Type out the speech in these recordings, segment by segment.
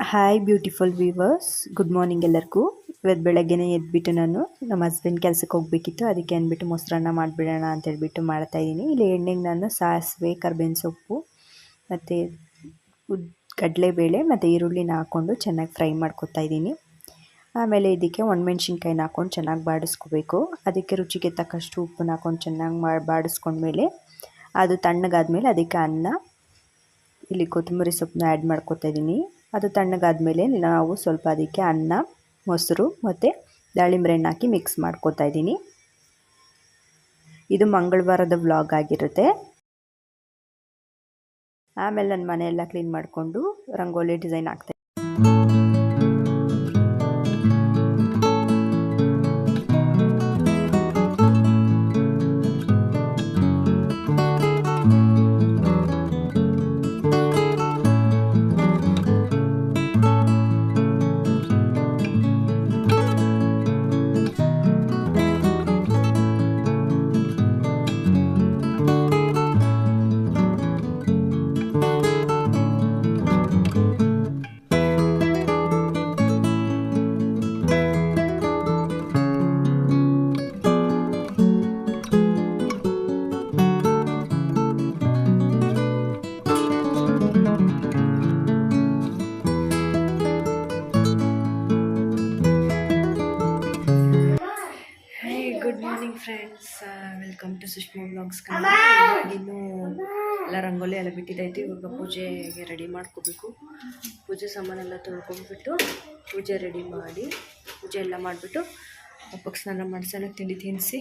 Hi beautiful viewers good morning ಎಲ್ಲರಿಗೂ. ಇವತ್ತು ಬೆಳಗ್ಗೆನೇ ಎದ್ಬಿಟ್ಟು ನಾನು ನಮ್ಮ ಹಸ್ಬೆಂಡ್ ಕೆಲಸಕ್ಕೆ ಹೋಗಬೇಕಿತ್ತು. ಅದಕ್ಕೆ ಅಂದ್ಬಿಟ್ಟು ಮೊಸರನ್ನ ಮಾಡಿಬಿಡೋಣ ಅಂತ ಹೇಳ್ಬಿಟ್ಟು ಮಾಡ್ತಾಯಿದ್ದೀನಿ ಇಲ್ಲಿ ಎಣ್ಣೆಗೆ ನಾನು ಸಾಸಿವೆ, ಕರ್ಬೇವಿನ ಸೊಪ್ಪು, ಮತ್ತು ಉದ್, ಕಡಲೆಬೇಳೆ, ಮತ್ತು ಈರುಳ್ಳಿನ ಹಾಕ್ಕೊಂಡು ಚೆನ್ನಾಗಿ ಫ್ರೈ ಮಾಡ್ಕೊತಾ ಇದ್ದೀನಿ. ಆಮೇಲೆ ಇದಕ್ಕೆ ಒಣಮೆಣ್ಸಿನ್ಕಾಯಿನ ಹಾಕ್ಕೊಂಡು ಚೆನ್ನಾಗಿ ಬಾಡಿಸ್ಕೋಬೇಕು. ಅದಕ್ಕೆ ರುಚಿಗೆ ತಕ್ಕಷ್ಟು ಉಪ್ಪನ್ನ ಹಾಕ್ಕೊಂಡು ಚೆನ್ನಾಗಿ ಮಾಡಿ ಬಾಡಿಸ್ಕೊಂಡ್ಮೇಲೆ ಅದು ತಣ್ಣಗಾದ್ಮೇಲೆ ಅದಕ್ಕೆ ಅನ್ನ, ಇಲ್ಲಿ ಕೊತ್ತಂಬರಿ ಸೊಪ್ಪನ್ನ ಆ್ಯಡ್ ಮಾಡ್ಕೊತಾ ಇದ್ದೀನಿ. ಅದು ತಣ್ಣಗಾದ್ಮೇಲೆ ನಾವು ಸ್ವಲ್ಪ ಅದಕ್ಕೆ ಅನ್ನ, ಮೊಸರು ಮತ್ತು ದಾಳಿಂಬೆ ಹಣ್ಣು ಹಾಕಿ ಮಿಕ್ಸ್ ಮಾಡ್ಕೊತಾ ಇದ್ದೀನಿ. ಇದು ಮಂಗಳವಾರದ ವ್ಲಾಗ್ ಆಗಿರುತ್ತೆ. ಆಮೇಲೆ ನನ್ನ ಮನೆಯೆಲ್ಲ ಕ್ಲೀನ್ ಮಾಡಿಕೊಂಡು ರಂಗೋಲಿ ಡಿಸೈನ್ ಹಾಕ್ತಾ ಇವಾಗಿನ್ನೂ ಎಲ್ಲ ರಂಗೋಲಿ ಎಲ್ಲ ಬಿಟ್ಟಿದ್ದೈತಿ ಇವಾಗ ಪೂಜೆಗೆ ರೆಡಿ ಮಾಡ್ಕೋಬೇಕು. ಪೂಜೆ ಸಾಮಾನೆಲ್ಲ ತೊಳ್ಕೊಂಡ್ಬಿಟ್ಟು ಪೂಜೆ ರೆಡಿ ಮಾಡಿ ಪೂಜೆ ಎಲ್ಲ ಮಾಡಿಬಿಟ್ಟು ಅಪ್ಪಕ್ಕೆ ಸ್ನಾನ ಮಾಡಿಸೋಣ ತಿಂಡಿ ತಿನ್ನಿಸಿ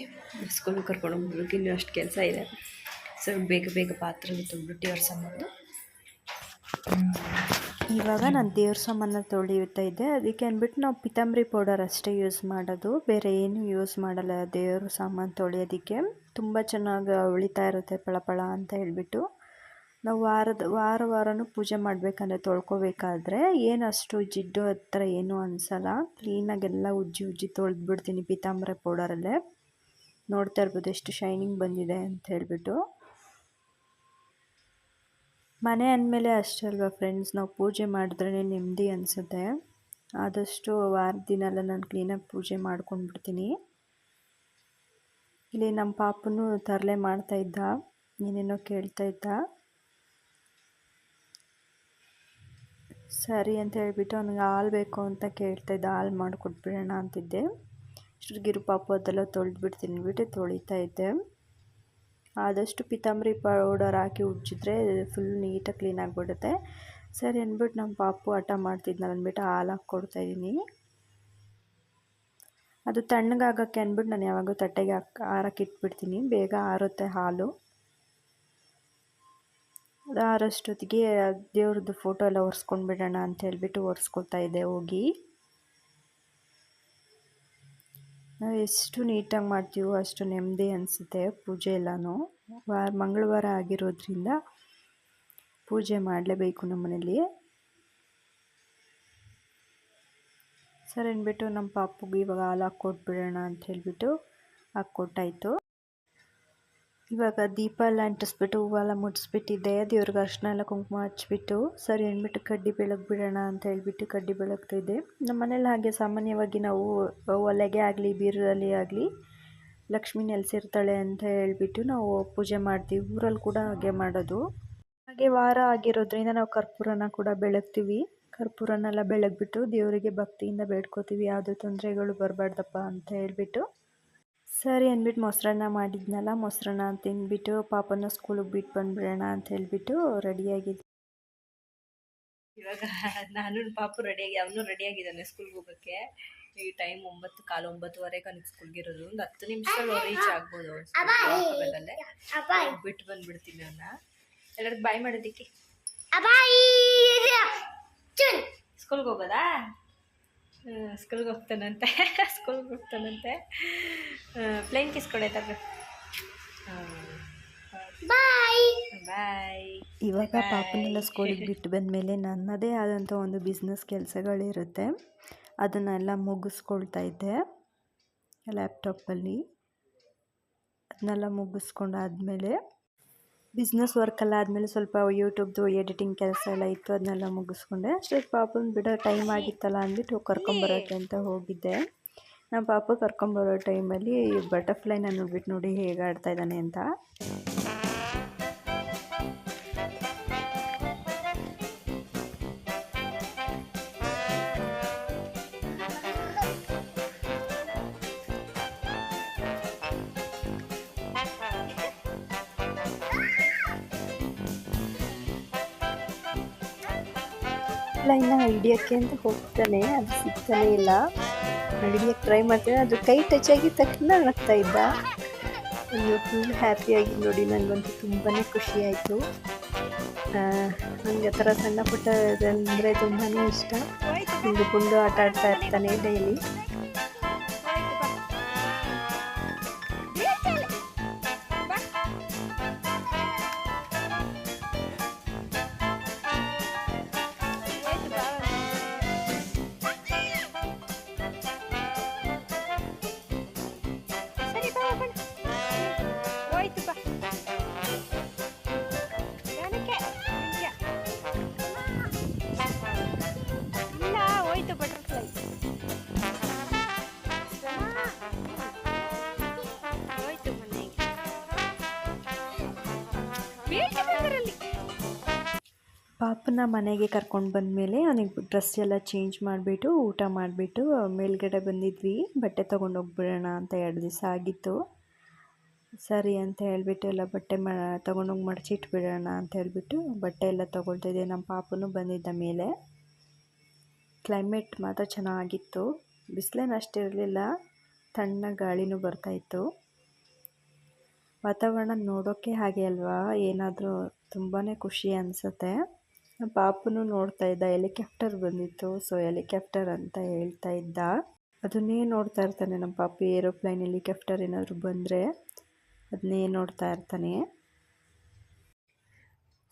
ಸ್ಕೂಲಿಗೆ ಕರ್ಕೊಂಡು ಹೋಗ್ಬೇಕು ಇನ್ನೂ ಅಷ್ಟು ಕೆಲಸ ಇದೆ. ಸೊ ಬೇಗ ಬೇಗ ಪಾತ್ರೆ ತುಂಬಿಟ್ಟು ಅವ್ರ ಸಾಮಾನು ಇವಾಗ ನಾನು ದೇವ್ರ ಸಾಮಾನ ತೊಳೆಯುತ್ತಾ ಇದ್ದೆ. ಅದಕ್ಕೆ ಅಂದ್ಬಿಟ್ಟು ನಾವು ಪಿತಾಂಬರಿ ಪೌಡರ್ ಅಷ್ಟೇ ಯೂಸ್ ಮಾಡೋದು. ಬೇರೆ ಏನು ಯೂಸ್ ಮಾಡಲ್ಲ ದೇವ್ರ ಸಾಮಾನು ತೊಳೆಯೋದಕ್ಕೆ. ತುಂಬ ಚೆನ್ನಾಗಿ ಉಳಿತಾ ಇರುತ್ತೆ ಪಳಪಳ ಅಂತ ಹೇಳ್ಬಿಟ್ಟು. ನಾವು ವಾರದ, ವಾರ ವಾರನೂ ಪೂಜೆ ಮಾಡಬೇಕಂದ್ರೆ ತೊಳ್ಕೊಬೇಕಾದ್ರೆ ಏನು ಅಷ್ಟು ಜಿಡ್ಡು ಹತ್ರ ಏನೂ ಅನಿಸಲ್ಲ. ಕ್ಲೀನಾಗೆಲ್ಲ ಉಜ್ಜಿ ಉಜ್ಜಿ ತೊಳೆದ್ಬಿಡ್ತೀನಿ ಪಿತಾಂಬರಿ ಪೌಡರಲ್ಲೇ. ನೋಡ್ತಾ ಇರ್ಬೋದು ಎಷ್ಟು ಶೈನಿಂಗ್ ಬಂದಿದೆ ಅಂತ ಹೇಳ್ಬಿಟ್ಟು. ಮನೆ ಅಂದಮೇಲೆ ಅಷ್ಟೇ ಅಲ್ವಾ ಫ್ರೆಂಡ್ಸ್ ನಾವು ಪೂಜೆ ಮಾಡಿದ್ರೇ ನೆಮ್ಮದಿ ಅನಿಸುತ್ತೆ. ಆದಷ್ಟು ವಾರದ ದಿನ ಎಲ್ಲ ನಾನು ಕ್ಲೀನಾಗಿ ಪೂಜೆ ಮಾಡ್ಕೊಂಡ್ಬಿಡ್ತೀನಿ. ಇಲ್ಲಿ ನಮ್ಮ ಪಾಪನು ತರಲೆ ಮಾಡ್ತಾ ಇದ್ದ ಏನೇನೋ ಕೇಳ್ತಾ ಇದ್ದ. ಸರಿ ಅಂತ ಹೇಳಿಬಿಟ್ಟು ಅವನಿಗೆ ಹಾಲು ಬೇಕು ಅಂತ ಕೇಳ್ತಾ ಇದ್ದ. ಹಾಲು ಮಾಡಿಕೊಟ್ಬಿಡೋಣ ಅಂತಿದ್ದೆ. ಗಿರು ಪಾಪು ಅದೆಲ್ಲ ತೊಳೆದ್ಬಿಡ್ತೀನಿ ಬಿಟ್ಟು ತೊಳಿತಾ ಇದ್ದೆ. ಆದಷ್ಟು ಪಿತಾಂಬರಿ ಪೌಡರ್ ಹಾಕಿ ಉಜ್ಜಿದ್ರೆ ಫುಲ್ ನೀಟಾಗಿ ಕ್ಲೀನ್ ಆಗಿಬಿಡುತ್ತೆ. ಸರಿ ಅಂದ್ಬಿಟ್ಟು ನಮ್ಮ ಪಾಪು ಹಠ ಮಾಡ್ತಿದ್ನಲ್ಲ ಅಂದ್ಬಿಟ್ಟು ಹಾಲು ಹಾಕಿ ಕೊಡ್ತಾಯಿದ್ದೀನಿ ಅದು ತಣ್ಣಗಾಗೋಕ್ಕೆ ಅಂದ್ಬಿಟ್ಟು ನಾನು ಯಾವಾಗೂ ತಟ್ಟೆಗೆ ಹಾಕಿ ಆರಕ್ಕೆ ಇಟ್ಬಿಡ್ತೀನಿ. ಬೇಗ ಆರುತ್ತೆ ಹಾಲು. ಅದು ಆರಷ್ಟೊತ್ತಿಗೆ ದೇವ್ರದ್ದು ಫೋಟೋ ಎಲ್ಲ ಒರೆಸ್ಕೊಂಡು ಬಿಡೋಣ ಅಂತ ಹೇಳ್ಬಿಟ್ಟು ಒರೆಸ್ಕೊಳ್ತಾ ಇದ್ದೆ ಹೋಗಿ. ನಾವು ಎಷ್ಟು ನೀಟಾಗಿ ಮಾಡ್ತೀವೋ ಅಷ್ಟು ನೆಮ್ಮದಿ ಅನಿಸುತ್ತೆ ಪೂಜೆ ಎಲ್ಲನೂ. ವಾರ, ಮಂಗಳವಾರ ಆಗಿರೋದ್ರಿಂದ ಪೂಜೆ ಮಾಡಲೇಬೇಕು ನಮ್ಮ ಸರ್ ಸರಿ ಅಂದ್ಬಿಟ್ಟು ನಮ್ಮ ಪಾಪುಗೆ ಇವಾಗ ಹಾಲು ಹಾಕ್ಕೊಟ್ಬಿಡೋಣ ಅಂತ ಹೇಳಿಬಿಟ್ಟು ಹಾಕ್ಕೊಟ್ಟಾಯಿತು. ಇವಾಗ ದೀಪ ಎಲ್ಲ ಅಂಟಿಸ್ಬಿಟ್ಟು ಹೂವೆಲ್ಲ ಮುಟ್ಸ್ಬಿಟ್ಟಿದ್ದೆ ದೇವ್ರಿಗೆ ಅರ್ಶನ ಎಲ್ಲ ಕುಂಕುಮ ಹಚ್ಬಿಟ್ಟು, ಸರಿ ಅಂದ್ಬಿಟ್ಟು ಕಡ್ಡಿ ಬೆಳಗ್ ಬಿಡೋಣ ಅಂತ ಹೇಳ್ಬಿಟ್ಟು ಕಡ್ಡಿ ಬೆಳಗ್ತಿದ್ದೆ ನಮ್ಮ ಮನೇಲಿ ಹಾಗೆ ಸಾಮಾನ್ಯವಾಗಿ ನಾವು ಒಲೆಗೆ ಆಗಲಿ ಬೀರಲ್ಲಿ ಆಗಲಿ, ಲಕ್ಷ್ಮಿ ನೆಲೆಸಿರ್ತಾಳೆ ಅಂತ ಹೇಳ್ಬಿಟ್ಟು ನಾವು ಪೂಜೆ ಮಾಡ್ತೀವಿ. ಊರಲ್ಲಿ ಕೂಡ ಹಾಗೆ ಮಾಡೋದು. ಹಾಗೆ ವಾರ ಆಗಿರೋದ್ರಿಂದ ನಾವು ಕರ್ಪೂರನ ಕೂಡ ಬೆಳಗ್ತೀವಿ. ಕರ್ಪೂರನೆಲ್ಲ ಬೆಳಗ್ಬಿಟ್ಟು ದೇವರಿಗೆ ಭಕ್ತಿಯಿಂದ ಬೇಡ್ಕೋತೀವಿ. ಯಾವುದೇ ತೊಂದರೆಗಳು ಬರಬಾರ್ದಪ್ಪ ಅಂತ ಹೇಳ್ಬಿಟ್ಟು ಸರಿ ಅಂದ್ಬಿಟ್ಟು ಮೊಸರನ್ನ ಮಾಡಿದ್ನಲ್ಲ ಮೊಸರನ್ನ ತಿಂದ್ಬಿಟ್ಟು ಪಾಪನ ಸ್ಕೂಲಿಗೆ ಬಿಟ್ಟು ಬಂದ್ಬಿಡೋಣ ಅಂತ ಹೇಳ್ಬಿಟ್ಟು ರೆಡಿಯಾಗಿದ್ದೆ. ಇವಾಗ ನಾನು ಪಾಪು ರೆಡಿಯಾಗಿ ಅವನು ರೆಡಿಯಾಗಿದ್ದಾನೆ ಸ್ಕೂಲ್ಗೆ ಹೋಗೋಕ್ಕೆ. ಈ ಟೈಮ್ ಒಂಬತ್ತು ಕಾಲು ಒಂಬತ್ತುವರೆಗೆ ಅವ್ನಿಗೆ ಸ್ಕೂಲ್ಗೆ ಇರೋದು. ಒಂದು ಹತ್ತು ನಿಮಿಷದಲ್ಲಿ ರೀಚ್ ಆಗ್ಬೋದು ಬಿಟ್ಟು ಬಂದ್ಬಿಡ್ತೀನಿ ಅವನ್ನ ಎಲ್ಲರಿಗೂ ಬಾಯ್ ಮಾಡೋದಿಕ್ಕೆ. ಸ್ಕೂಲ್ಗೆ ಹೋಗೋದಾ? ಸ್ಕೂಲ್ಗೆ ಹೋಗ್ತಾನಂತೆ. ಸ್ಕೂಲ್ಗೆ ಹೋಗ್ತಾನಂತೆ. ಪ್ಲೇನ್ ಕಿಸ್ ಕೊಡೈತಾಗ ಬಾಯ್ ಇವಾಗ ಪಾಪನೆಲ್ಲ ಸ್ಕೂಲಿಗೆ ಬಿಟ್ಟು ಬಂದಮೇಲೆ ನನ್ನದೇ ಆದಂಥ ಒಂದು ಬಿಸ್ನೆಸ್ ಕೆಲಸಗಳಿರುತ್ತೆ. ಅದನ್ನೆಲ್ಲ ಮುಗಿಸ್ಕೊಳ್ತಾ ಇದ್ದೆ ಲ್ಯಾಪ್ಟಾಪಲ್ಲಿ ಅದನ್ನೆಲ್ಲ ಮುಗಿಸ್ಕೊಂಡಾದ್ಮೇಲೆ ಬಿಸ್ನೆಸ್ ವರ್ಕೆಲ್ಲ ಆದಮೇಲೆ ಸ್ವಲ್ಪ ಯೂಟ್ಯೂಬ್ದು ಎಡಿಟಿಂಗ್ ಕೆಲಸ ಎಲ್ಲ ಇತ್ತು, ಅದನ್ನೆಲ್ಲ ಮುಗಿಸ್ಕೊಂಡೆ. ಅಷ್ಟೇ ಪಾಪನ ಬಿಡೋ ಟೈಮ್ ಆಗಿತ್ತಲ್ಲ ಅಂದ್ಬಿಟ್ಟು ಕರ್ಕೊಂಬರೋಕ್ಕೆ ಅಂತ ಹೋಗಿದ್ದೆ. ನಮ್ಮ ಪಾಪ ಕರ್ಕೊಂಬರೋ ಟೈಮಲ್ಲಿ ಬಟರ್ಫ್ಲೈನ ಬಿಟ್ಟು ನೋಡಿ ಹೇಗೆ ಆಡ್ತಾ ಇದ್ದಾನೆ ಅಂತ. ಲೈನ ಹಿಡಿಯೋಕ್ಕೆ ಅಂತ ಹೋಗ್ತಾನೆ. ಅದು ಸಿಗ್ತಾನೇ ಇಲ್ಲ. ಹಿಡಿಯೋಕ್ಕೆ ಟ್ರೈ ಮಾಡ್ತೇನೆ. ಅದು ಕೈ ಟಚ್ ಆಗಿದ ತಕ್ಷಣ ನಗ್ತಾ ಇದ್ದ. ಅಯ್ಯೋ ಫುಲ್ ಹ್ಯಾಪಿಯಾಗಿ ನೋಡಿ. ನನಗಂತೂ ತುಂಬಾ ಖುಷಿ ಆಯಿತು. ನನಗೆ ಆ ಥರ ಸಣ್ಣ ಪುಟ್ಟ ಅಂದರೆ ತುಂಬಾ ಇಷ್ಟ. ಹಿಂದುಕೊಂಡು ಆಟ ಆಡ್ತಾ ಇರ್ತಾನೆ ಡೈಲಿ. ಪಾಪನ ಮನೆಗೆ ಕರ್ಕೊಂಡು ಬಂದಮೇಲೆ ಅವನಿಗೆ ಡ್ರೆಸ್ ಎಲ್ಲ ಚೇಂಜ್ ಮಾಡಿಬಿಟ್ಟು ಊಟ ಮಾಡಿಬಿಟ್ಟು ಮೇಲ್ಗಡೆ ಬಂದಿದ್ವಿ. ಬಟ್ಟೆ ತೊಗೊಂಡು ಹೋಗ್ಬಿಡೋಣ ಅಂತ ಎರಡು ದಿವಸ ಆಗಿತ್ತು. ಸರಿ ಅಂತ ಹೇಳಿಬಿಟ್ಟು ಎಲ್ಲ ಬಟ್ಟೆ ಮ ತೊಗೊಂಡೋಗಿ ಮಡಚಿಟ್ಬಿಡೋಣ ಅಂತ ಹೇಳಿಬಿಟ್ಟು ಬಟ್ಟೆ ಎಲ್ಲ ತೊಗೊಳ್ತಿದ್ದೆ ನಮ್ಮ ಪಾಪನೂ ಬಂದಿದ್ದ ಮೇಲೆ. ಕ್ಲೈಮೇಟ್ ಮಾತ್ರ ಚೆನ್ನಾಗಿತ್ತು. ಬಿಸಿಲೇನು ಅಷ್ಟಿರಲಿಲ್ಲ ತಣ್ಣ ಗಾಳಿನೂ ಬರ್ತಾಯಿತ್ತು ವಾತಾವರಣ ನೋಡೋಕ್ಕೆ ಹಾಗೆ ಅಲ್ವಾ? ಏನಾದರೂ ತುಂಬಾ ಖುಷಿ ಅನಿಸುತ್ತೆ. ಪಾಪನು ನೋಡ್ತಾ ಇದ್ದ ಹೆಲಿಕ್ಯಾಪ್ಟರ್ ಬಂದಿತ್ತು. ಸೊ ಹೆಲಿಕ್ಯಾಪ್ಟರ್ ಅಂತ ಹೇಳ್ತಾ ಇದ್ದ. ಅದನ್ನೇ ನೋಡ್ತಾ ಇರ್ತಾನೆ ನಮ್ಮ ಪಾಪು, ಏರೋಪ್ಲೈನ್ ಹೆಲಿಕ್ಯಾಪ್ಟರ್ ಏನಾದರೂ ಬಂದರೆ ಅದನ್ನೇ ನೋಡ್ತಾ ಇರ್ತಾನೆ.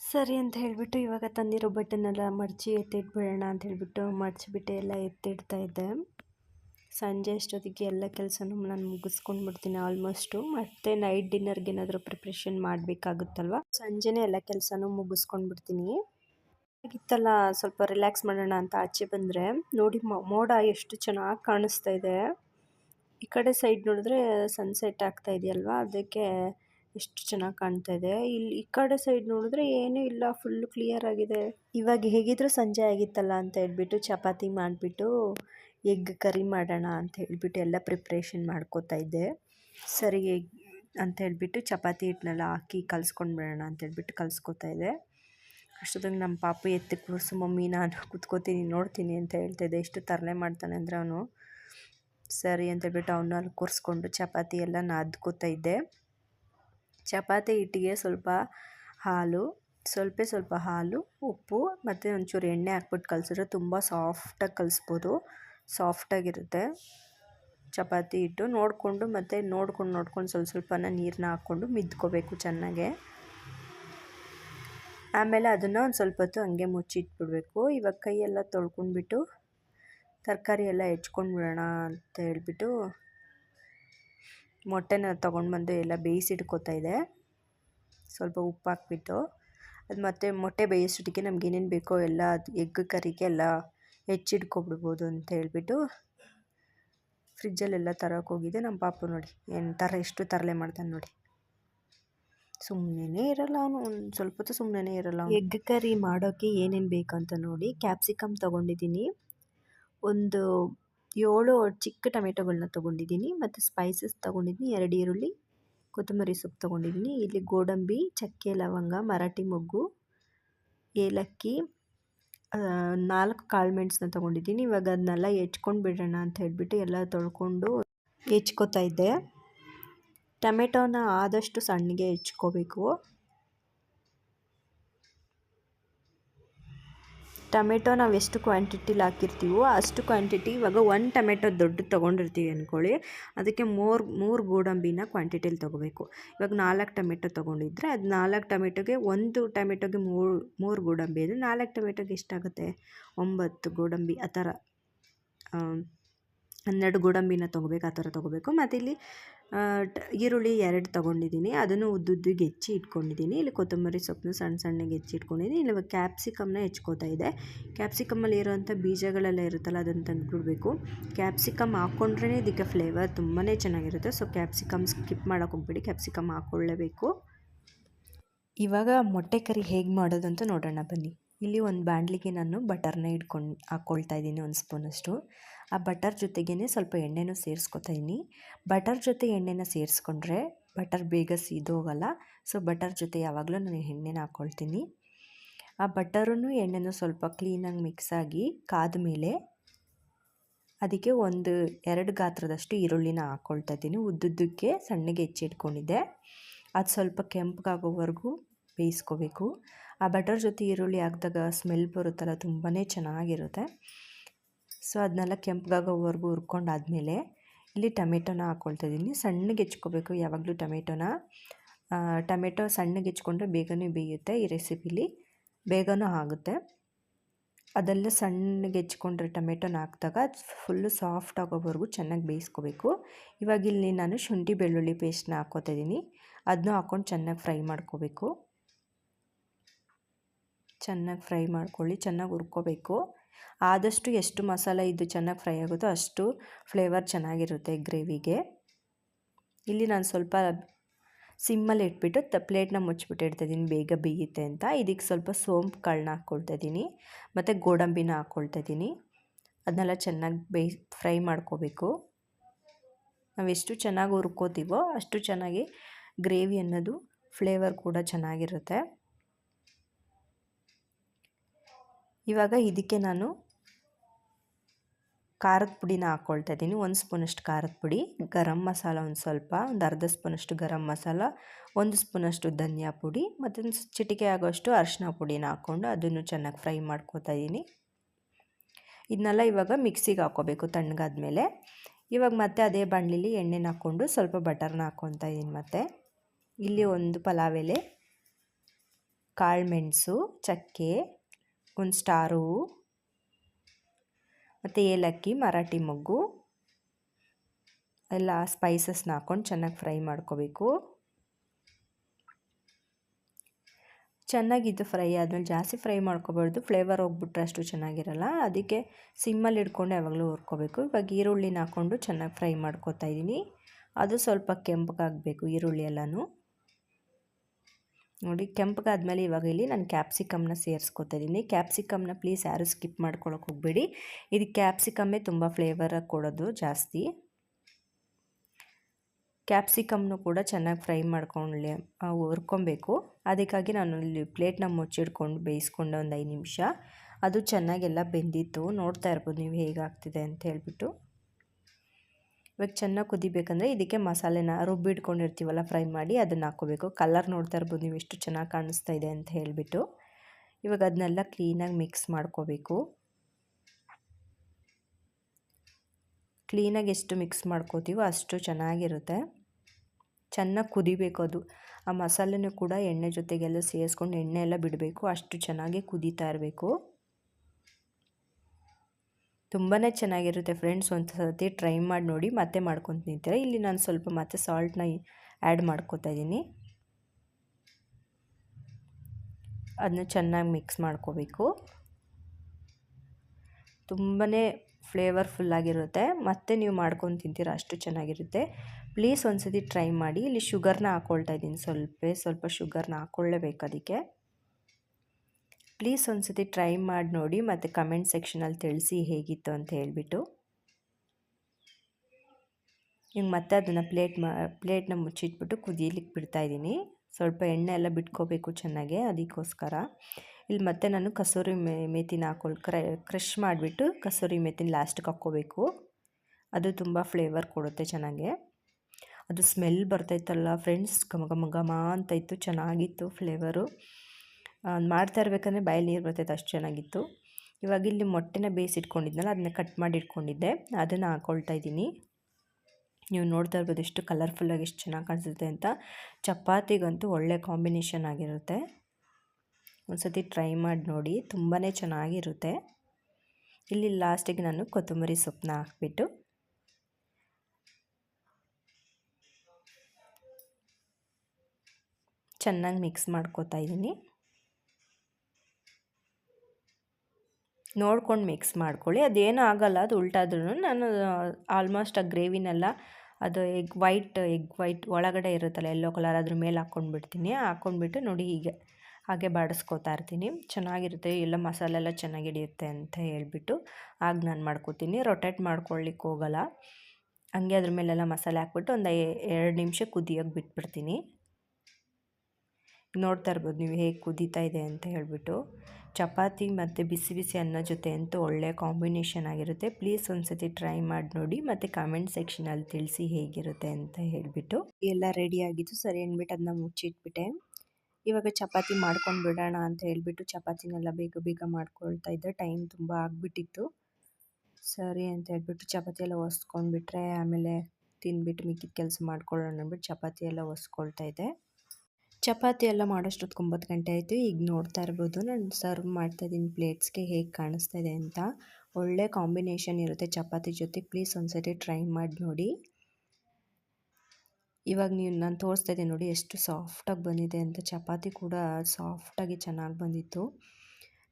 ಸರಿ ಅಂತ ಹೇಳಿಬಿಟ್ಟು ಇವಾಗ ತಂದಿರೋ ಬಟ್ಟನೆಲ್ಲ ಮಡಚಿ ಎತ್ತಿಟ್ಬಿಡೋಣ ಅಂತ ಹೇಳಿಬಿಟ್ಟು ಮಡಚಿಬಿಟ್ಟು ಎಲ್ಲ ಎತ್ತಿಡ್ತಾ ಇದ್ದೆ. ಸಂಜೆ ಅಷ್ಟೊತ್ತಿಗೆ ಎಲ್ಲ ಕೆಲಸನೂ ನಾನು ಮುಗಿಸ್ಕೊಂಡು ಬಿಡ್ತೀನಿ ಆಲ್ಮೋಸ್ಟು. ಮತ್ತು ನೈಟ್ ಡಿನ್ನರ್ಗೆ ಏನಾದರೂ ಪ್ರಿಪ್ರೇಷನ್ ಮಾಡಬೇಕಾಗುತ್ತಲ್ವ? ಸಂಜೆನೇ ಎಲ್ಲ ಕೆಲಸನೂ ಮುಗಿಸ್ಕೊಂಡು ಬಿಡ್ತೀನಿ. ಆಗಿತ್ತಲ್ಲ ಸ್ವಲ್ಪ ರಿಲ್ಯಾಕ್ಸ್ ಮಾಡೋಣ ಅಂತ ಆಚೆ ಬಂದರೆ, ನೋಡಿ ಮೋಡ ಎಷ್ಟು ಚೆನ್ನಾಗಿ ಕಾಣಿಸ್ತಾ ಇದೆ. ಈ ಕಡೆ ಸೈಡ್ ನೋಡಿದ್ರೆ ಸನ್ಸೆಟ್ ಆಗ್ತಾ ಇದೆಯಲ್ವಾ, ಅದಕ್ಕೆ ಎಷ್ಟು ಚೆನ್ನಾಗಿ ಕಾಣ್ತಾ ಇದೆ. ಇಲ್ಲಿ ಈ ಕಡೆ ಸೈಡ್ ನೋಡಿದ್ರೆ ಏನೂ ಇಲ್ಲ ಫುಲ್ ಕ್ಲಿಯರ್ ಆಗಿದೆ. ಇವಾಗ ಹೇಗಿದ್ರು ಸಂಜೆ ಆಗಿತ್ತಲ್ಲ ಅಂತ ಹೇಳ್ಬಿಟ್ಟು ಚಪಾತಿ ಮಾಡಿಬಿಟ್ಟು, ಎಗ್ ಕರಿ ಮಾಡೋಣ ಅಂತ ಹೇಳ್ಬಿಟ್ಟು ಎಲ್ಲ ಪ್ರಿಪ್ರೇಷನ್ ಮಾಡ್ಕೋತಾ ಇದ್ದೆ. ಸರಿ, ಎಗ್ ಅಂತ ಹೇಳ್ಬಿಟ್ಟು ಚಪಾತಿ ಹಿಟ್ಟನ್ನೆಲ್ಲ ಹಾಕಿ ಕಲಿಸ್ಕೊಂಡು ಬಿಡೋಣ ಅಂತ ಹೇಳ್ಬಿಟ್ಟು ಕಲಿಸ್ಕೊತಾ ಇದ್ದೆ. ಅಷ್ಟೊತ್ತಿಗೆ ನಮ್ಮ ಪಾಪು ಎತ್ತಿ ಕೂರಿಸು, ಮಮ್ಮಿ ನಾನು ಕುತ್ಕೋತೀನಿ, ನೋಡ್ತೀನಿ ಅಂತ ಹೇಳ್ತಾಯಿದ್ದೆ ಎಷ್ಟು ತರಲೆ ಮಾಡ್ತಾನೆ ಅಂದರೆ ಅವನು. ಸರಿ ಅಂತ ಹೇಳ್ಬಿಟ್ಟು ಅವನು ಅಲ್ಲಿ ಕೂರಿಸ್ಕೊಂಡು ಚಪಾತಿ ಎಲ್ಲ ನಾದ್ಕೋತಾ ಇದ್ದೆ. ಚಪಾತಿ ಹಿಟ್ಟಿಗೆ ಸ್ವಲ್ಪ ಹಾಲು, ಸ್ವಲ್ಪ ಸ್ವಲ್ಪ ಹಾಲು, ಉಪ್ಪು ಮತ್ತು ಒಂಚೂರು ಎಣ್ಣೆ ಹಾಕ್ಬಿಟ್ಟು ಕಲಿಸಿದ್ರೆ ತುಂಬ ಸಾಫ್ಟಾಗಿ ಕಲಿಸ್ಬೋದು. ಸಾಫ್ಟಾಗಿರುತ್ತೆ ಚಪಾತಿ ಹಿಟ್ಟು. ನೋಡಿಕೊಂಡು ಮತ್ತು ನೋಡ್ಕೊಂಡು ನೋಡ್ಕೊಂಡು ಸ್ವಲ್ಪ ಸ್ವಲ್ಪನ ನೀರನ್ನ ಹಾಕ್ಕೊಂಡು ಮಿದ್ಕೋಬೇಕು ಚೆನ್ನಾಗೆ. ಆಮೇಲೆ ಅದನ್ನು ಒಂದು ಸ್ವಲ್ಪ ಹೊತ್ತು ಹಂಗೆ ಮುಚ್ಚಿಟ್ಬಿಡ್ಬೇಕು. ಇವಾಗ ಕೈಯೆಲ್ಲ ತೊಳ್ಕೊಂಡ್ಬಿಟ್ಟು ತರಕಾರಿ ಎಲ್ಲ ಹೆಚ್ಕೊಂಡು ಬಿಡೋಣ ಅಂತ ಹೇಳ್ಬಿಟ್ಟು ಮೊಟ್ಟೆನ ತೊಗೊಂಡು ಬಂದು ಎಲ್ಲ ಬೇಯಿಸಿಟ್ಕೋತಾ ಇದೆ. ಸ್ವಲ್ಪ ಉಪ್ಪು ಹಾಕ್ಬಿಟ್ಟು ಅದು ಮತ್ತು ಮೊಟ್ಟೆ ಬೇಯಿಸೋದಕ್ಕೆ ನಮ್ಗೆ ಏನೇನು ಬೇಕೋ ಎಲ್ಲ ಎಗ್ ಕರಿಗೆ ಎಲ್ಲ ಹೆಚ್ಚಿಟ್ಕೊಬಿಡ್ಬೋದು ಅಂತ ಹೇಳ್ಬಿಟ್ಟು ಫ್ರಿಜ್ಜಲ್ಲೆಲ್ಲ ತರೋಕೆ ಹೋಗಿದ್ದೆ ನಮ್ಮ ಪಾಪು ನೋಡಿ, ಏನು ತರ ಎಷ್ಟು ತರಲೆ ಮಾಡ್ತಾನೆ ನೋಡಿ. ಸುಮ್ಮನೆ ಇರಲ್ಲ ಅವನು, ಒಂದು ಸ್ವಲ್ಪ ಸುಮ್ಮನೆ ಇರಲ್ಲ ಎಗ್ ಕರಿ ಮಾಡೋಕ್ಕೆ ಏನೇನು ಬೇಕಂತ ನೋಡಿ ಕ್ಯಾಪ್ಸಿಕಮ್ ತೊಗೊಂಡಿದ್ದೀನಿ, ಒಂದು ಏಳು ಚಿಕ್ಕ ಟೊಮೆಟೊಗಳನ್ನ ತೊಗೊಂಡಿದ್ದೀನಿ, ಮತ್ತು ಸ್ಪೈಸಸ್ ತೊಗೊಂಡಿದ್ದೀನಿ, ಎರಡು ಈರುಳ್ಳಿ, ಕೊತ್ತಂಬರಿ ಸೊಪ್ಪು ತೊಗೊಂಡಿದ್ದೀನಿ, ಇಲ್ಲಿ ಗೋಡಂಬಿ, ಚಕ್ಕೆ, ಲವಂಗ, ಮರಾಠಿ ಮೊಗ್ಗು, ಏಲಕ್ಕಿ ನಾಲ್ಕು ಕಾಳು ಮೆಣಸನ್ನ ತೊಗೊಂಡಿದ್ದೀನಿ, ಇವಾಗ ಅದನ್ನೆಲ್ಲ ಹೆಚ್ಕೊಂಡು ಬಿಡೋಣ ಅಂತ ಹೇಳಿಬಿಟ್ಟು ಎಲ್ಲ ತೊಳ್ಕೊಂಡು ಹೆಚ್ಕೋತಾ ಇದ್ದೆ. ಟೊಮೆಟೊನ ಆದಷ್ಟು ಸಣ್ಣಗೆ ಹೆಚ್ಕೋಬೇಕು. ಟೊಮೆಟೊ ನಾವು ಎಷ್ಟು ಕ್ವಾಂಟಿಟಿಲಿ ಹಾಕಿರ್ತೀವೋ ಅಷ್ಟು ಕ್ವಾಂಟಿಟಿ ಇವಾಗ ಒಂದು ಟೊಮೆಟೊ ದೊಡ್ಡ ತೊಗೊಂಡಿರ್ತೀವಿ ಅಂದ್ಕೊಳ್ಳಿ ಅದಕ್ಕೆ ಮೂರು ಮೂರು ಗೋಡಂಬಿನ ಕ್ವಾಂಟಿಟಿಲಿ ತೊಗೋಬೇಕು. ಇವಾಗ ನಾಲ್ಕು ಟೊಮೆಟೊ ತೊಗೊಂಡಿದ್ರೆ ಅದು ನಾಲ್ಕು ಟೊಮೆಟೊಗೆ ಒಂದು ಟೊಮೆಟೊಗೆ ಮೂರು ಮೂರು ಗೋಡಂಬಿ ಅಂದರೆ ನಾಲ್ಕು ಟೊಮೆಟೊಗೆ ಎಷ್ಟಾಗುತ್ತೆ? ಒಂಬತ್ತು ಗೋಡಂಬಿ ಆ ಥರ ಹನ್ನೆರಡು ಗೋಡಂಬಿನ ತೊಗೋಬೇಕು ಆ ಥರ ತೊಗೋಬೇಕು. ಮತ್ತು ಇಲ್ಲಿ ಈರುಳ್ಳಿ ಎರಡು ತೊಗೊಂಡಿದ್ದೀನಿ. ಅದನ್ನು ಉದ್ದುದ್ದು ಹೆಚ್ಚಿ ಇಟ್ಕೊಂಡಿದ್ದೀನಿ. ಇಲ್ಲಿ ಕೊತ್ತಂಬರಿ ಸೊಪ್ಪನ್ನು ಸಣ್ಣ ಸಣ್ಣಗೆ ಹೆಚ್ಚಿ ಇಟ್ಕೊಂಡಿದ್ದೀನಿ. ಇಲ್ಲಿ ಕ್ಯಾಪ್ಸಿಕಮ್ನ ಹೆಚ್ಕೋತಾ ಇದೆ. ಕ್ಯಾಪ್ಸಿಕಮ್ಮಲ್ಲಿ ಇರೋವಂಥ ಬೀಜಗಳೆಲ್ಲ ಇರುತ್ತಲ್ಲ, ಅದನ್ನು ತಂದುಬಿಡ್ಬೇಕು. ಕ್ಯಾಪ್ಸಿಕಮ್ ಹಾಕ್ಕೊಂಡ್ರೇ ಇದಕ್ಕೆ ಫ್ಲೇವರ್ ತುಂಬಾ ಚೆನ್ನಾಗಿರುತ್ತೆ. ಸೊ, ಕ್ಯಾಪ್ಸಿಕಮ್ ಸ್ಕಿಪ್ ಮಾಡೋಕೆ ಹೋಗ್ಬೇಡಿ. ಕ್ಯಾಪ್ಸಿಕಮ್ ಹಾಕ್ಕೊಳ್ಳೇಬೇಕು ಇವಾಗ ಮೊಟ್ಟೆ ಕರಿ ಹೇಗೆ ಮಾಡೋದು ಅಂತ ನೋಡೋಣ ಬನ್ನಿ. ಇಲ್ಲಿ ಒಂದು ಬಾಣಲಿಗೆ ನಾನು ಬಟರ್ನ ಇಟ್ಕೊಂಡು ಹಾಕ್ಕೊಳ್ತಾ ಇದ್ದೀನಿ ಒಂದು ಸ್ಪೂನಷ್ಟು. ಆ ಬಟರ್ ಜೊತೆಗೇ ಸ್ವಲ್ಪ ಎಣ್ಣೆನೂ ಸೇರಿಸ್ಕೊತಾ ಇದ್ದೀನಿ. ಬಟರ್ ಜೊತೆ ಎಣ್ಣೆನ ಸೇರಿಸ್ಕೊಂಡ್ರೆ ಬಟರ್ ಬೇಗ ಸೀದೋಗಲ್ಲ. ಸೊ ಬಟರ್ ಜೊತೆ ಯಾವಾಗಲೂ ನಾನು ಎಣ್ಣೆನ ಹಾಕ್ಕೊಳ್ತೀನಿ ಆ ಬಟರೂ ಎಣ್ಣೆನೂ ಸ್ವಲ್ಪ ಕ್ಲೀನಾಗಿ ಮಿಕ್ಸ್ ಆಗಿ ಕಾದ ಮೇಲೆ ಅದಕ್ಕೆ ಒಂದು ಎರಡು ಗಾತ್ರದಷ್ಟು ಈರುಳ್ಳಿನ ಹಾಕ್ಕೊಳ್ತಾ ಇದ್ದೀನಿ. ಉದ್ದುದ್ದಕ್ಕೆ ಸಣ್ಣಗೆ ಹೆಚ್ಚಿಟ್ಕೊಂಡಿದ್ದೆ. ಅದು ಸ್ವಲ್ಪ ಕೆಂಪಗಾಗೋವರೆಗೂ ಬೇಯಿಸ್ಕೋಬೇಕು. ಆ ಬಟರ್ ಜೊತೆ ಈರುಳ್ಳಿ ಹಾಕಿದಾಗ ಸ್ಮೆಲ್ ಬರುತ್ತಲ್ಲ ತುಂಬಾ ಚೆನ್ನಾಗಿರುತ್ತೆ. ಸೊ ಅದನ್ನೆಲ್ಲ ಕೆಂಪಗಾಗೋವರೆಗೂ ಹುರ್ಕೊಂಡಾದ್ಮೇಲೆ ಇಲ್ಲಿ ಟೊಮೆಟೊನ ಹಾಕ್ಕೊಳ್ತಾ ಇದ್ದೀನಿ ಸಣ್ಣಗೆ ಹೆಚ್ಕೋಬೇಕು, ಯಾವಾಗಲೂ ಟೊಮೆಟೊನ. ಟೊಮೆಟೊ ಸಣ್ಣಗೆ ಹೆಚ್ಕೊಂಡ್ರೆ ಬೇಗನೆ ಬೇಯುತ್ತೆ ಈ ರೆಸಿಪಿಲಿ. ಬೇಗನೂ ಆಗುತ್ತೆ. ಅದೆಲ್ಲ ಸಣ್ಣಗೆ ಹೆಚ್ಕೊಂಡ್ರೆ ಟೊಮೆಟೊನ ಹಾಕಿದಾಗ ಫುಲ್ಲು ಸಾಫ್ಟ್ ಆಗೋವರೆಗೂ ಚೆನ್ನಾಗಿ ಬೇಯಿಸ್ಕೋಬೇಕು. ಇವಾಗ ಇಲ್ಲಿ ನಾನು ಶುಂಠಿ ಬೆಳ್ಳುಳ್ಳಿ ಪೇಸ್ಟ್ನ ಹಾಕ್ಕೋತಾ ಇದ್ದೀನಿ. ಅದನ್ನೂ ಹಾಕ್ಕೊಂಡು ಚೆನ್ನಾಗಿ ಫ್ರೈ ಮಾಡ್ಕೋಬೇಕು. ಚೆನ್ನಾಗಿ ಫ್ರೈ ಮಾಡ್ಕೊಳ್ಳಿ, ಚೆನ್ನಾಗಿ ಹುರ್ಕೋಬೇಕು. ಆದಷ್ಟು ಎಷ್ಟು ಮಸಾಲೆ ಇದು ಚೆನ್ನಾಗಿ ಫ್ರೈ ಆಗುತ್ತೋ ಅಷ್ಟು ಫ್ಲೇವರ್ ಚೆನ್ನಾಗಿರುತ್ತೆ ಗ್ರೇವಿಗೆ. ಇಲ್ಲಿ ನಾನು ಸ್ವಲ್ಪ ಸಿಮ್ಮಲ್ಲಿ ಇಟ್ಬಿಟ್ಟು ತ ಪ್ಲೇಟ್ನ ಮುಚ್ಚಿಬಿಟ್ಟು ಇಡ್ತಾಯಿದ್ದೀನಿ ಬೇಗ ಬೇಯುತ್ತೆ ಅಂತ. ಇದಕ್ಕೆ ಸ್ವಲ್ಪ ಸೋಂಪು ಕಾಳನ್ನ ಹಾಕ್ಕೊಳ್ತಾ ಇದ್ದೀನಿ, ಮತ್ತು ಗೋಡಂಬಿನ ಹಾಕ್ಕೊಳ್ತಾ ಇದ್ದೀನಿ. ಅದನ್ನೆಲ್ಲ ಚೆನ್ನಾಗಿ ಬೇಯ್ ಫ್ರೈ ಮಾಡ್ಕೋಬೇಕು. ನಾವು ಎಷ್ಟು ಚೆನ್ನಾಗಿ ಹುರ್ಕೋತೀವೋ ಅಷ್ಟು ಚೆನ್ನಾಗಿ ಗ್ರೇವಿ ಅನ್ನೋದು ಫ್ಲೇವರ್ ಕೂಡ ಚೆನ್ನಾಗಿರುತ್ತೆ. ಇವಾಗ ಇದಕ್ಕೆ ನಾನು ಖಾರದ ಪುಡಿನ ಹಾಕ್ಕೊಳ್ತಾ ಇದ್ದೀನಿ. ಒಂದು ಸ್ಪೂನಷ್ಟು ಖಾರದ ಪುಡಿ, ಗರಂ ಮಸಾಲ ಒಂದು ಸ್ವಲ್ಪ, ಒಂದು ಅರ್ಧ ಸ್ಪೂನಷ್ಟು ಗರಂ ಮಸಾಲ, ಒಂದು ಸ್ಪೂನಷ್ಟು ಧನಿಯಾ ಪುಡಿ ಮತ್ತು ಚಿಟಿಕೆ ಆಗೋಷ್ಟು ಅರಿಶಿನ ಪುಡಿನ ಹಾಕ್ಕೊಂಡು ಅದನ್ನು ಚೆನ್ನಾಗಿ ಫ್ರೈ ಮಾಡ್ಕೋತಾ ಇದ್ದೀನಿ. ಇದನ್ನೆಲ್ಲ ಇವಾಗ ಮಿಕ್ಸಿಗೆ ಹಾಕ್ಕೋಬೇಕು ತಣ್ಣಗಾದ್ಮೇಲೆ. ಇವಾಗ ಮತ್ತೆ ಅದೇ ಬಾಣಲಿಲಿ ಎಣ್ಣೆನ ಹಾಕ್ಕೊಂಡು ಸ್ವಲ್ಪ ಬಟರ್ನ ಹಾಕ್ಕೊತಾ ಇದ್ದೀನಿ ಮತ್ತು. ಇಲ್ಲಿ ಒಂದು ಪಲಾವ್ ಎಲೆ, ಕಾಳು ಮೆಣಸು, ಚಕ್ಕೆ ಒಂದು ಸ್ಟಾರು ಮತ್ತು ಏಲಕ್ಕಿ, ಮರಾಠಿ ಮೊಗ್ಗು. ಎಲ್ಲ ಸ್ಪೈಸಸ್ನ ಹಾಕ್ಕೊಂಡು ಚೆನ್ನಾಗಿ ಫ್ರೈ ಮಾಡ್ಕೋಬೇಕು. ಚೆನ್ನಾಗಿದ್ದು ಫ್ರೈ ಆದಮೇಲೆ ಜಾಸ್ತಿ ಫ್ರೈ ಮಾಡ್ಕೋಬಾರ್ದು. ಫ್ಲೇವರ್ ಹೋಗ್ಬಿಟ್ರೆ ಅಷ್ಟು ಚೆನ್ನಾಗಿರಲ್ಲ. ಅದಕ್ಕೆ ಸಿಮ್ಮಲ್ಲಿ ಇಟ್ಕೊಂಡು ಯಾವಾಗಲೂ ಹುರ್ಕೋಬೇಕು. ಇವಾಗ ಈರುಳ್ಳಿನ ಹಾಕ್ಕೊಂಡು ಚೆನ್ನಾಗಿ ಫ್ರೈ ಮಾಡ್ಕೋತಾ ಇದ್ದೀನಿ ಅದು ಸ್ವಲ್ಪ ಕೆಂಪಗಾಗಬೇಕು ಈರುಳ್ಳಿ ಎಲ್ಲನೂ. ನೋಡಿ, ಕೆಂಪಗಾದ್ಮೇಲೆ ಇವಾಗ ಇಲ್ಲಿ ನಾನು ಕ್ಯಾಪ್ಸಿಕಮ್ನ ಸೇರಿಸ್ಕೊತಾ ಇದ್ದೀನಿ. ಕ್ಯಾಪ್ಸಿಕಮ್ನ ಪ್ಲೀಸ್ ಯಾರು ಸ್ಕಿಪ್ ಮಾಡ್ಕೊಳಕ್ಕೆ ಹೋಗಬೇಡಿ. ಇದು ಕ್ಯಾಪ್ಸಿಕಮ್ಮೇ ತುಂಬ ಫ್ಲೇವರ್ ಕೊಡೋದು ಜಾಸ್ತಿ. ಕ್ಯಾಪ್ಸಿಕಮ್ನು ಕೂಡ ಚೆನ್ನಾಗಿ ಫ್ರೈ ಮಾಡ್ಕೊಳ್ಳಿ ಹುರ್ಕೊಬೇಕು. ಅದಕ್ಕಾಗಿ ನಾನು ಇಲ್ಲಿ ಪ್ಲೇಟ್ನ ಮುಚ್ಚಿಡ್ಕೊಂಡು ಬೇಯಿಸ್ಕೊಂಡೆ ಒಂದು ಐದು ನಿಮಿಷ. ಅದು ಚೆನ್ನಾಗೆಲ್ಲ ಬೆಂದಿತ್ತು. ನೋಡ್ತಾ ಇರ್ಬೋದು ನೀವು ಹೇಗಾಗ್ತಿದೆ ಅಂತ ಹೇಳ್ಬಿಟ್ಟು. ಇವಾಗ ಚೆನ್ನಾಗಿ ಕುದಿಬೇಕಂದ್ರೆ ಇದಕ್ಕೆ ಮಸಾಲೆನ ರುಬ್ಬಿಟ್ಕೊಂಡಿರ್ತೀವಲ್ಲ ಫ್ರೈ ಮಾಡಿ ಅದನ್ನು ಹಾಕ್ಕೋಬೇಕು. ಕಲರ್ ನೋಡ್ತಾ ಇರ್ಬೋದು, ನೀವು ಎಷ್ಟು ಚೆನ್ನಾಗಿ ಕಾಣಿಸ್ತಾ ಇದೆ ಅಂತ ಹೇಳಿಬಿಟ್ಟು. ಇವಾಗ ಅದನ್ನೆಲ್ಲ ಕ್ಲೀನಾಗಿ ಮಿಕ್ಸ್ ಮಾಡ್ಕೋಬೇಕು. ಕ್ಲೀನಾಗಿ ಎಷ್ಟು ಮಿಕ್ಸ್ ಮಾಡ್ಕೋತೀವೋ ಅಷ್ಟು ಚೆನ್ನಾಗಿರುತ್ತೆ. ಚೆನ್ನಾಗಿ ಕುದಿಬೇಕು ಅದು. ಆ ಮಸಾಲೆನೂ ಕೂಡ ಎಣ್ಣೆ ಜೊತೆಗೆಲ್ಲ ಸೇರಿಸ್ಕೊಂಡು ಎಣ್ಣೆ ಎಲ್ಲ ಬಿಡಬೇಕು, ಅಷ್ಟು ಚೆನ್ನಾಗಿ ಕುದೀತಾ ಇರಬೇಕು. ತುಂಬಾ ಚೆನ್ನಾಗಿರುತ್ತೆ ಫ್ರೆಂಡ್ಸ್ ಒಂದು ಸರ್ತಿ ಟ್ರೈ ಮಾಡಿ ನೋಡಿ, ಮತ್ತೆ ಮಾಡ್ಕೊಂಡು ನಿಂತೀರ ಇಲ್ಲಿ ನಾನು ಸ್ವಲ್ಪ ಮತ್ತೆ ಸಾಲ್ಟ್ನ ಆ್ಯಡ್ ಮಾಡ್ಕೊತಾ ಇದ್ದೀನಿ. ಅದನ್ನ ಚೆನ್ನಾಗಿ ಮಿಕ್ಸ್ ಮಾಡ್ಕೋಬೇಕು. ತುಂಬಾ ಫ್ಲೇವರ್ಫುಲ್ಲಾಗಿರುತ್ತೆ ಮತ್ತೆ ನೀವು ಮಾಡ್ಕೊಂಡು ತಿಂತೀರ, ಅಷ್ಟು ಚೆನ್ನಾಗಿರುತ್ತೆ. ಪ್ಲೀಸ್ ಒಂದ್ಸತಿ ಟ್ರೈ ಮಾಡಿ. ಇಲ್ಲಿ ಶುಗರ್ನ ಹಾಕ್ಕೊಳ್ತಾ ಇದ್ದೀನಿ. ಸ್ವಲ್ಪ ಸ್ವಲ್ಪ ಶುಗರ್ನ ಹಾಕ್ಕೊಳ್ಳೇಬೇಕು ಅದಕ್ಕೆ. ಪ್ಲೀಸ್ ಒಂದ್ಸತಿ ಟ್ರೈ ಮಾಡಿ ನೋಡಿ ಮತ್ತು ಕಮೆಂಟ್ ಸೆಕ್ಷನಲ್ಲಿ ತಿಳಿಸಿ ಹೇಗಿತ್ತು ಅಂತ ಹೇಳಿಬಿಟ್ಟು. ಹಿಂಗೆ ಮತ್ತೆ ಅದನ್ನು ಪ್ಲೇಟ್ ಮಾ, ಪ್ಲೇಟ್ನ ಮುಚ್ಚಿಟ್ಬಿಟ್ಟು ಕುದಿಯಲಿಕ್ಕೆ ಬಿಡ್ತಾಯಿದ್ದೀನಿ ಸ್ವಲ್ಪ ಎಣ್ಣೆ ಎಲ್ಲ ಬಿಟ್ಕೋಬೇಕು ಚೆನ್ನಾಗೆ ಅದಕ್ಕೋಸ್ಕರ. ಇಲ್ಲಿ ಮತ್ತೆ ನಾನು ಕಸೂರಿ ಮೇ, ಮೇತಿನ ಹಾಕೊಳ್, ಕ್ರ ಮಾಡಿಬಿಟ್ಟು ಕಸೂರಿ ಮೇತಿನ ಲಾಸ್ಟಿಗೆ ಹಾಕ್ಕೋಬೇಕು. ಅದು ತುಂಬ ಫ್ಲೇವರ್ ಕೊಡುತ್ತೆ ಚೆನ್ನಾಗೆ. ಅದು ಸ್ಮೆಲ್ ಬರ್ತೈತಲ್ಲ ಫ್ರೆಂಡ್ಸ್, ಘಮ ಘಮ ಘಮ ಅಂತ ಇತ್ತು, ಚೆನ್ನಾಗಿತ್ತು ಫ್ಲೇವರು. ಮಾಡ್ತಾ ಇರಬೇಕಂದ್ರೆ ಬಾಯಲ್ಲಿ ನೀರು ಬರ್ತೈತೆ, ಅಷ್ಟು ಚೆನ್ನಾಗಿತ್ತು. ಇವಾಗ ಇಲ್ಲಿ ಮೊಟ್ಟೆನ ಬೇಯಿಸಿಟ್ಕೊಂಡಿದ್ನಲ್ಲ ಅದನ್ನ ಕಟ್ ಮಾಡಿ ಇಟ್ಕೊಂಡಿದ್ದೆ. ಅದನ್ನು ಹಾಕ್ಕೊಳ್ತಾ ಇದ್ದೀನಿ. ನೀವು ನೋಡ್ತಾ ಇರ್ಬೋದು ಎಷ್ಟು ಕಲರ್ಫುಲ್ಲಾಗಿ ಎಷ್ಟು ಚೆನ್ನಾಗಿ ಕಾಣಿಸುತ್ತೆ ಅಂತ. ಚಪಾತಿಗಂತೂ ಒಳ್ಳೆ ಕಾಂಬಿನೇಷನ್ ಆಗಿರುತ್ತೆ. ಒಂದ್ಸತಿ ಟ್ರೈ ಮಾಡಿ ನೋಡಿ ತುಂಬಾ ಚೆನ್ನಾಗಿರುತ್ತೆ. ಇಲ್ಲಿ ಲಾಸ್ಟಿಗೆ ನಾನು ಕೊತ್ತಂಬರಿ ಸೊಪ್ಪನ್ನ ಹಾಕ್ಬಿಟ್ಟು ಚೆನ್ನಾಗಿ ಮಿಕ್ಸ್ ಮಾಡ್ಕೋತಾ ಇದ್ದೀನಿ. ನೋಡ್ಕೊಂಡು ಮಿಕ್ಸ್ ಮಾಡ್ಕೊಳ್ಳಿ. ಅದೇನೂ ಆಗಲ್ಲ, ಅದು ಉಲ್ಟಾದ್ರೂ ನಾನು ಆಲ್ಮೋಸ್ಟ್ ಆ ಗ್ರೇವಿನೆಲ್ಲ, ಅದು ಎಗ್ ವೈಟ್ ಎಗ್ ವೈಟ್ ಒಳಗಡೆ ಇರುತ್ತಲ್ಲ ಎಲ್ಲೋ ಕಲರ್ ಅದ್ರ ಮೇಲೆ ಹಾಕ್ಕೊಂಡ್ಬಿಡ್ತೀನಿ. ಹಾಕ್ಕೊಂಡ್ಬಿಟ್ಟು ನೋಡಿ ಹೀಗೆ, ಹಾಗೆ ಬಾಡಿಸ್ಕೋತಾ ಇರ್ತೀನಿ. ಚೆನ್ನಾಗಿರುತ್ತೆ ಎಲ್ಲ ಮಸಾಲೆ ಎಲ್ಲ ಚೆನ್ನಾಗಿ ಹಿಡಿಯುತ್ತೆ ಅಂತ ಹೇಳಿಬಿಟ್ಟು, ಆಗ ನಾನು ಮಾಡ್ಕೋತೀನಿ. ರೊಟೇಟ್ ಮಾಡ್ಕೊಳ್ಳಿಕ್ಕೆ ಹೋಗಲ್ಲ. ಹಂಗೆ ಅದ್ರ ಮೇಲೆಲ್ಲ ಮಸಾಲೆ ಹಾಕ್ಬಿಟ್ಟು ಒಂದು ಎರಡು ನಿಮಿಷ ಕುದಿಯೋಕೆ ಬಿಟ್ಬಿಡ್ತೀನಿ. ನೋಡ್ತಾ ಇರ್ಬೋದು, ನೀವು ಹೇಗೆ ಕುದೀತಾ ಇದೆ ಅಂತ ಹೇಳ್ಬಿಟ್ಟು. ಚಪಾತಿ ಮತ್ತು ಬಿಸಿ ಬಿಸಿ ಅನ್ನ ಜೊತೆ ಅಂತೂ ಒಳ್ಳೆಯ ಕಾಂಬಿನೇಷನ್ ಆಗಿರುತ್ತೆ. ಪ್ಲೀಸ್ ಒಂದ್ಸತಿ ಟ್ರೈ ಮಾಡಿ ನೋಡಿ. ಮತ್ತು ಕಾಮೆಂಟ್ ಸೆಕ್ಷನಲ್ಲಿ ತಿಳಿಸಿ ಹೇಗಿರುತ್ತೆ ಅಂತ ಹೇಳಿಬಿಟ್ಟು. ಎಲ್ಲ ರೆಡಿ ಆಗಿತ್ತು ಸರಿ ಅಂದ್ಬಿಟ್ಟು ಅದನ್ನ ಮುಚ್ಚಿಟ್ಬಿಟ್ಟೆ. ಇವಾಗ ಚಪಾತಿ ಮಾಡ್ಕೊಂಡು ಬಿಡೋಣ ಅಂತ ಹೇಳಿಬಿಟ್ಟು ಚಪಾತಿನೆಲ್ಲ ಬೇಗ ಬೇಗ ಮಾಡ್ಕೊಳ್ತಾ ಇದ್ದೆ. ಟೈಮ್ ತುಂಬ ಆಗಿಬಿಟ್ಟಿತ್ತು. ಸರಿ ಅಂತ ಹೇಳ್ಬಿಟ್ಟು ಚಪಾತಿ ಎಲ್ಲ ಒಸ್ಕೊಂಡ್ಬಿಟ್ರೆ ಆಮೇಲೆ ತಿನ್ಬಿಟ್ಟು ಮಿಕ್ಕಿದ ಕೆಲಸ ಮಾಡ್ಕೊಳ್ಳೋಣ ಅಂದ್ಬಿಟ್ಟು ಚಪಾತಿ ಎಲ್ಲ ಒಸ್ಕೊಳ್ತಾ ಇದ್ದೆ. ಚಪಾತಿ ಎಲ್ಲ ಮಾಡೋಷ್ಟೊತ್ತು ಒಂಬತ್ತು ಗಂಟೆ ಆಯಿತು, ಈಗ ನೋಡ್ತಾ ಇರ್ಬೋದು. ನಾನು ಸರ್ವ್ ಮಾಡ್ತಾ ಇದ್ದೀನಿ ಪ್ಲೇಟ್ಸ್ಗೆ ಹೇಗೆ ಕಾಣಿಸ್ತಾ ಇದೆ ಅಂತ. ಒಳ್ಳೆ ಕಾಂಬಿನೇಷನ್ ಇರುತ್ತೆ ಚಪಾತಿ ಜೊತೆ ಪ್ಲೀಸ್ ಒಂದ್ಸತಿ ಟ್ರೈ ಮಾಡಿ ನೋಡಿ. ಇವಾಗ ನೀವು, ನಾನು ತೋರಿಸ್ತಾ ಇದ್ದೀನಿ ನೋಡಿ ಎಷ್ಟು ಸಾಫ್ಟಾಗಿ ಬಂದಿದೆ ಅಂತ. ಚಪಾತಿ ಕೂಡ ಸಾಫ್ಟಾಗಿ ಚೆನ್ನಾಗಿ ಬಂದಿತ್ತು.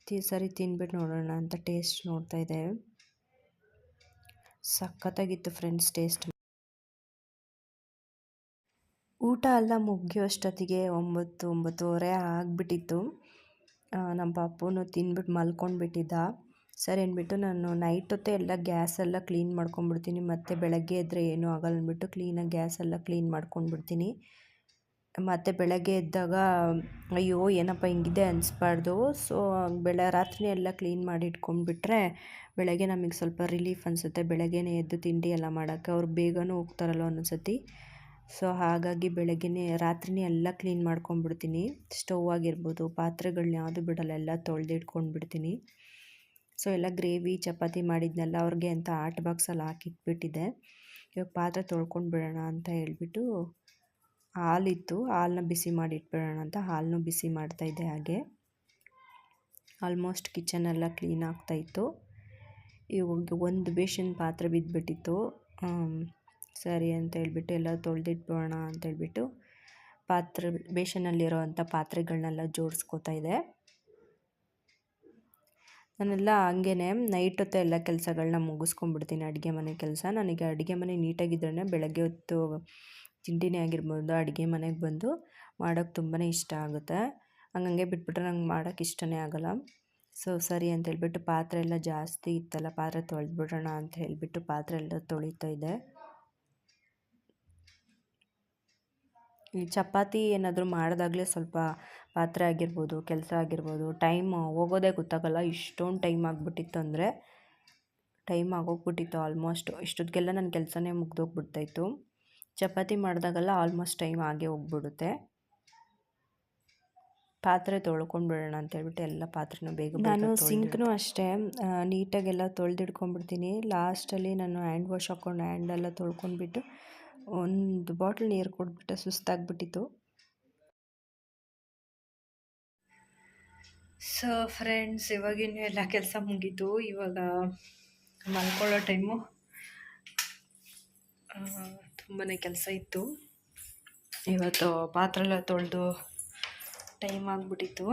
ತಿ, ಸರಿ ತಿನ್ಬಿಟ್ಟು ನೋಡೋಣ ಅಂತ ಟೇಸ್ಟ್ ನೋಡ್ತಾ ಇದೆ. ಸಖತ್ತಾಗಿತ್ತು ಫ್ರೆಂಡ್ಸ್ ಟೇಸ್ಟ್ ಊಟ ಎಲ್ಲ ಮುಗಿಯೋಷ್ಟೊತ್ತಿಗೆ ಒಂಬತ್ತು, ಒಂಬತ್ತುವರೆ ಆಗಿಬಿಟ್ಟಿತ್ತು. ನಮ್ಮ ಪಾಪುನು ತಿಂದ್ಬಿಟ್ಟು ಮಲ್ಕೊಂಡ್ಬಿಟ್ಟಿದ್ದ. ಸರಿ ಅಂದ್ಬಿಟ್ಟು ನಾನು ನೈಟ್ ಹೊತ್ತೆ ಎಲ್ಲ ಗ್ಯಾಸ್ ಎಲ್ಲ ಕ್ಲೀನ್ ಮಾಡ್ಕೊಂಡ್ಬಿಡ್ತೀನಿ. ಮತ್ತು ಬೆಳಗ್ಗೆ ಎದ್ದರೆ ಏನೂ ಆಗಲ್ಲ ಅಂದ್ಬಿಟ್ಟು ಕ್ಲೀನಾಗಿ ಗ್ಯಾಸ್ ಎಲ್ಲ ಕ್ಲೀನ್ ಮಾಡ್ಕೊಂಡ್ಬಿಡ್ತೀನಿ. ಮತ್ತು ಬೆಳಗ್ಗೆ ಎದ್ದಾಗ, ಅಯ್ಯೋ, ಏನಪ್ಪ ಹಿಂಗಿದೆ ಅನಿಸ್ಬಾರ್ದು. ಸೊ, ಬೆಳ ರಾತ್ರಿ ಎಲ್ಲ ಕ್ಲೀನ್ ಮಾಡಿ ಇಟ್ಕೊಂಡ್ಬಿಟ್ರೆ ಬೆಳಗ್ಗೆ ನಮಗೆ ಸ್ವಲ್ಪ ರಿಲೀಫ್ ಅನಿಸುತ್ತೆ. ಬೆಳಗ್ಗೆನೇ ಎದ್ದು ತಿಂಡಿ ಎಲ್ಲ ಮಾಡೋಕ್ಕೆ. ಅವ್ರು ಬೇಗನೂ ಹೋಗ್ತಾರಲ್ಲ ಒಂದೊಂದು ಸತಿ. ಸೊ ಹಾಗಾಗಿ ಬೆಳಗ್ಗೆನೇ, ರಾತ್ರಿನೇ ಎಲ್ಲ ಕ್ಲೀನ್ ಮಾಡ್ಕೊಂಡ್ಬಿಡ್ತೀನಿ. ಸ್ಟವ್ ಆಗಿರ್ಬೋದು ಪಾತ್ರೆಗಳನ್ನ ಯಾವುದು ಬಿಡಲ್ಲ, ಎಲ್ಲ ತೊಳೆದಿಟ್ಕೊಂಡ್ಬಿಡ್ತೀನಿ. ಸೊ ಎಲ್ಲ ಗ್ರೇವಿ ಚಪಾತಿ ಮಾಡಿದ್ನೆಲ್ಲ, ಅವ್ರಿಗೆ ಅಂತ ಆಟ್ ಬಾಕ್ಸಲ್ಲಿ ಹಾಕಿಟ್ಬಿಟ್ಟಿದ್ದೆ. ಇವಾಗ ಪಾತ್ರೆ ತೊಳ್ಕೊಂಡು ಬಿಡೋಣ ಅಂತ ಹೇಳ್ಬಿಟ್ಟು, ಹಾಲಿತ್ತು. ಹಾಲನ್ನ ಬಿಸಿ ಮಾಡಿ ಇಟ್ಬಿಡೋಣ ಅಂತ ಹಾಲನ್ನು ಬಿಸಿ ಮಾಡ್ತಾಯಿದ್ದೆ ಹಾಗೆ. ಆಲ್ಮೋಸ್ಟ್ ಕಿಚನ್ ಎಲ್ಲ ಕ್ಲೀನ್ ಆಗ್ತಾಯಿತ್ತು ಇವಾಗ ಒಂದು ಬೇಷನ್ ಪಾತ್ರೆ ಬಿದ್ದುಬಿಟ್ಟಿತ್ತು ಸರಿ ಅಂತ ಹೇಳ್ಬಿಟ್ಟು ಎಲ್ಲ ತೊಳೆದಿಟ್ಬಿಡೋಣ ಅಂತ ಹೇಳ್ಬಿಟ್ಟು ಪಾತ್ರೆ ಬೇಷನಲ್ಲಿರೋವಂಥ ಪಾತ್ರೆಗಳನ್ನೆಲ್ಲ ಜೋಡಿಸ್ಕೋತಾ ಇದೆ ನಾನೆಲ್ಲ ಹಂಗೇ ನೈಟ್ ಹೊತ್ತು ಎಲ್ಲ ಕೆಲಸಗಳನ್ನ ಮುಗಿಸ್ಕೊಂಡ್ಬಿಡ್ತೀನಿ ಅಡುಗೆ ಮನೆ ಕೆಲಸ. ನನಗೆ ಅಡುಗೆ ಮನೆ ನೀಟಾಗಿದ್ರೇ ಬೆಳಗ್ಗೆ ಹೊತ್ತು ತಿಂಡಿನೇ ಆಗಿರ್ಬೋದು ಅಡುಗೆ ಮನೆಗೆ ಬಂದು ಮಾಡೋಕ್ಕೆ ತುಂಬಾ ಇಷ್ಟ ಆಗುತ್ತೆ. ಹಂಗಂಗೆ ಬಿಟ್ಬಿಟ್ರೆ ನಂಗೆ ಮಾಡೋಕ್ಕೆ ಇಷ್ಟನೇ ಆಗೋಲ್ಲ. ಸೊ ಸರಿ ಅಂತ ಹೇಳ್ಬಿಟ್ಟು ಪಾತ್ರೆ ಎಲ್ಲ ಜಾಸ್ತಿ ಇತ್ತಲ್ಲ ಪಾತ್ರೆ ತೊಳೆದ್ಬಿಡೋಣ ಅಂತ ಹೇಳಿಬಿಟ್ಟು ಪಾತ್ರೆ ಎಲ್ಲ ತೊಳಿತಾ ಇದೆ ಈ ಚಪಾತಿ ಏನಾದರೂ ಮಾಡಿದಾಗಲೇ ಸ್ವಲ್ಪ ಪಾತ್ರೆ ಆಗಿರ್ಬೋದು ಕೆಲಸ ಆಗಿರ್ಬೋದು ಟೈಮ್ ಹೋಗೋದೇ ಗೊತ್ತಾಗಲ್ಲ. ಇಷ್ಟೊಂದು ಟೈಮ್ ಆಗಿಬಿಟ್ಟಿತ್ತು ಅಂದರೆ ಟೈಮ್ ಆಗೋಗ್ಬಿಟ್ಟಿತ್ತು ಆಲ್ಮೋಸ್ಟ್ ಇಷ್ಟೊತ್ತಿಗೆಲ್ಲ ನನ್ನ ಕೆಲಸನೇ ಮುಗ್ದೋಗ್ಬಿಡ್ತಾಯಿತ್ತು. ಚಪಾತಿ ಮಾಡಿದಾಗೆಲ್ಲ ಆಲ್ಮೋಸ್ಟ್ ಟೈಮ್ ಆಗೇ ಹೋಗ್ಬಿಡುತ್ತೆ. ಪಾತ್ರೆ ತೊಳ್ಕೊಂಡು ಬಿಡೋಣ ಅಂತ ಹೇಳ್ಬಿಟ್ಟು ಎಲ್ಲ ಪಾತ್ರೆನೂ ಬೇಗ ನಾನು ಸಿಂಕ್ನೂ ಅಷ್ಟೇ ನೀಟಾಗೆಲ್ಲ ತೊಳೆದಿಡ್ಕೊಂಡ್ಬಿಡ್ತೀನಿ. ಲಾಸ್ಟಲ್ಲಿ ನಾನು ಹ್ಯಾಂಡ್ ವಾಶ್ ಹಾಕ್ಕೊಂಡು ಹ್ಯಾಂಡೆಲ್ಲ ತೊಳ್ಕೊಂಡ್ಬಿಟ್ಟು ಒಂದು ಬಾಟ್ಲ್ ನೀರು ಕೊಟ್ಬಿಟ್ಟೆ ಸುಸ್ತಾಗ್ಬಿಟ್ಟಿತ್ತು. ಸೊ ಫ್ರೆಂಡ್ಸ್ ಇವಾಗಿನ ಎಲ್ಲ ಕೆಲಸ ಮುಗೀತು. ಇವಾಗ ಮಲ್ಕೊಳ್ಳೋ ಟೈಮು. ತುಂಬಾ ಕೆಲಸ ಇತ್ತು. ಇವತ್ತು ಪಾತ್ರೆಲ್ಲ ತೊಳೆದು ಟೈಮ್ ಆಗಿಬಿಟ್ಟಿತ್ತು.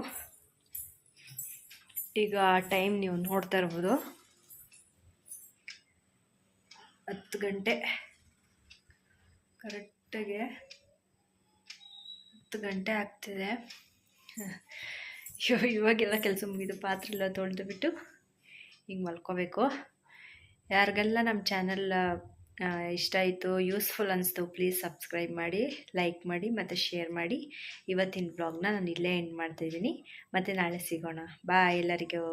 ಈಗ ಟೈಮ್ ನೀವು ನೋಡ್ತಾ ಇರ್ಬೋದು. ಹತ್ತು ಗಂಟೆ. ಕರೆಕ್ಟಾಗಿ ಹತ್ತು ಗಂಟೆ ಆಗ್ತಿದೆ. ಇವ ಇವಾಗೆಲ್ಲ ಕೆಲಸ ಮುಗಿದು ಪಾತ್ರೆ ಎಲ್ಲ ತೊಳೆದು ಬಿಟ್ಟು ಹಿಂಗೆ ಮಲ್ಕೋಬೇಕು. ಯಾರಿಗೆಲ್ಲ ನಮ್ಮ ಚಾನಲ್ ಇಷ್ಟ ಆಯಿತು, ಯೂಸ್ಫುಲ್ ಅನಿಸ್ತು, ಪ್ಲೀಸ್ ಸಬ್ಸ್ಕ್ರೈಬ್ ಮಾಡಿ, ಲೈಕ್ ಮಾಡಿ, ಮತ್ತು ಶೇರ್ ಮಾಡಿ. ಇವತ್ತಿನ ಬ್ಲಾಗ್ನ ನಾನು ಇಲ್ಲೇ ಎಂಡ್ ಮಾಡ್ತಾಯಿದ್ದೀನಿ ಮತ್ತು ನಾಳೆ ಸಿಗೋಣ. ಬಾಯ್ ಎಲ್ಲರಿಗೂ.